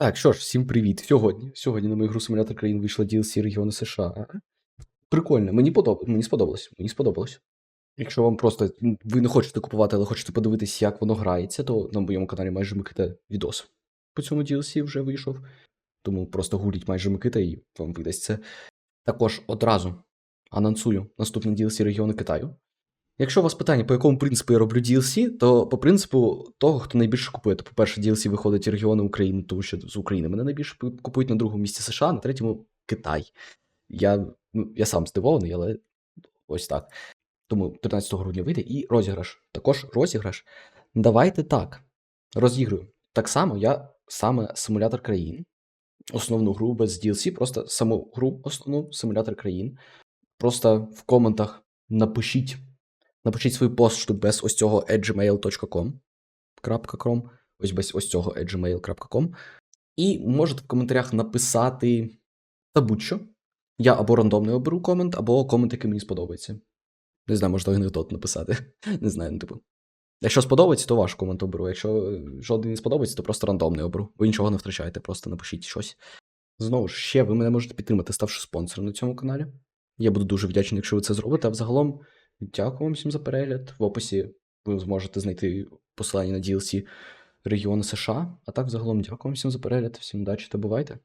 Так, що ж, всім привіт. Сьогодні. Сьогодні на мою гру симулятор країн вийшла DLC регіони США. Прикольно, мені подоб... мені сподобалось. Мені сподобалось. Якщо вам просто ви не хочете купувати, але хочете подивитись, як воно грається, то на моєму каналі майже Микита відос. По цьому DLC вже вийшов. Тому просто гуліть майже Микита і вам видасть це. Також одразу анонсую наступне DLC регіони Китаю. Якщо у вас питання, по якому принципу я роблю DLC, то по принципу того, хто найбільше купує. То, по-перше, DLC виходить регіони України, тому що з України мене найбільше купують на другому місці США, на третьому Китай. Я, ну, я сам здивований, але ось так. Тому 13 грудня вийде і розіграш. Також розіграш. Давайте так. Розіграю. Так само я саме симулятор країн. Основну гру без DLC, просто саму гру основну симулятор країн. Просто в коментах напишіть, напишіть свою пошту без ось цього edgemail.com. ось без ось цього edgemail.com. І можете в коментарях написати та будь-що. Я або рандомний оберу комент, або комент, який мені сподобається. Не знаю, можна анекдот написати. Не знаю, ну, типу. Якщо сподобається, то ваш комент оберу. Якщо жоден не сподобається, то просто рандомний оберу. Ви нічого не втрачаєте, просто напишіть щось. Знову ж, ще ви мене можете підтримати, ставши спонсором на цьому каналі. Я буду дуже вдячний, якщо ви це зробите. А взагалом, дякую вам всім за перегляд. В описі ви зможете знайти посилання на DLC регіони США. А так, загалом, дякую вам всім за перегляд, всім удачі та бувайте.